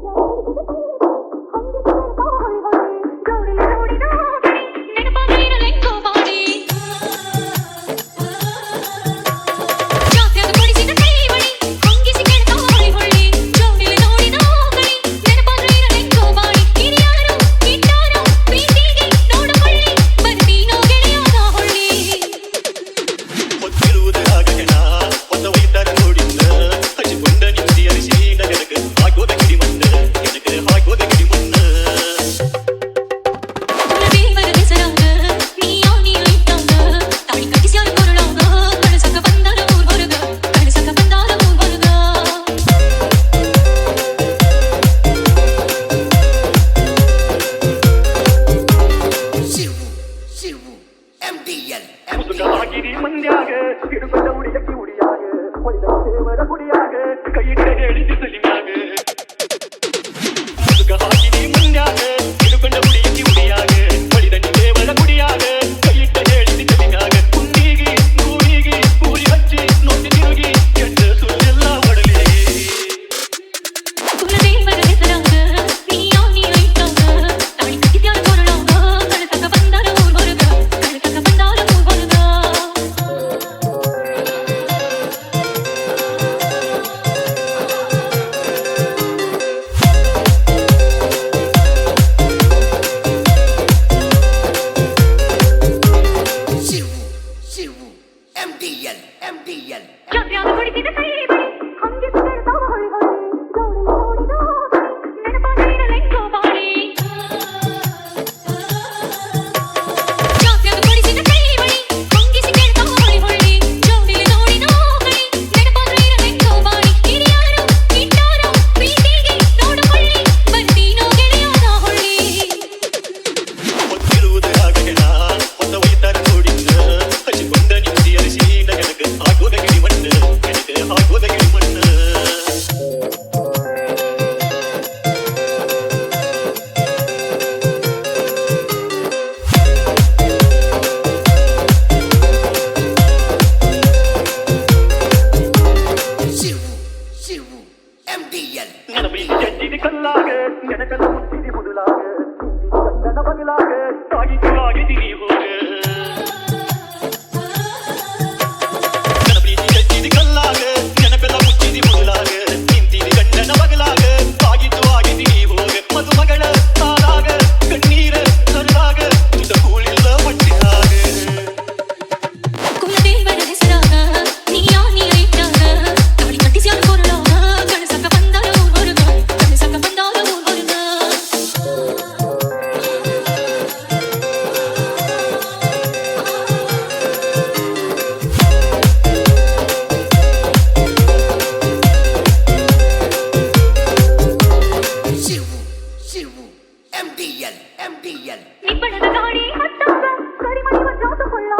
Oh, no. கிரி மந்தியாக திருப்பட்ட உடைய உடியாக வர கையிட்ட எழுதி Shivu M D L M D L Sivu MDL கல்லாக எனக்கெல்லாம் புதிலாக தாயி தாயி திரி போக ಶಿವು ಎಂಡಿಎಲ್ ಎಂಡಿಎಲ್ ಇಬ್ಬಣದ ಗಾಡಿ ಹತ್ತೊಂಬ ಕಡಿಮೆ ಜಾತುಕೊಳ್ಳ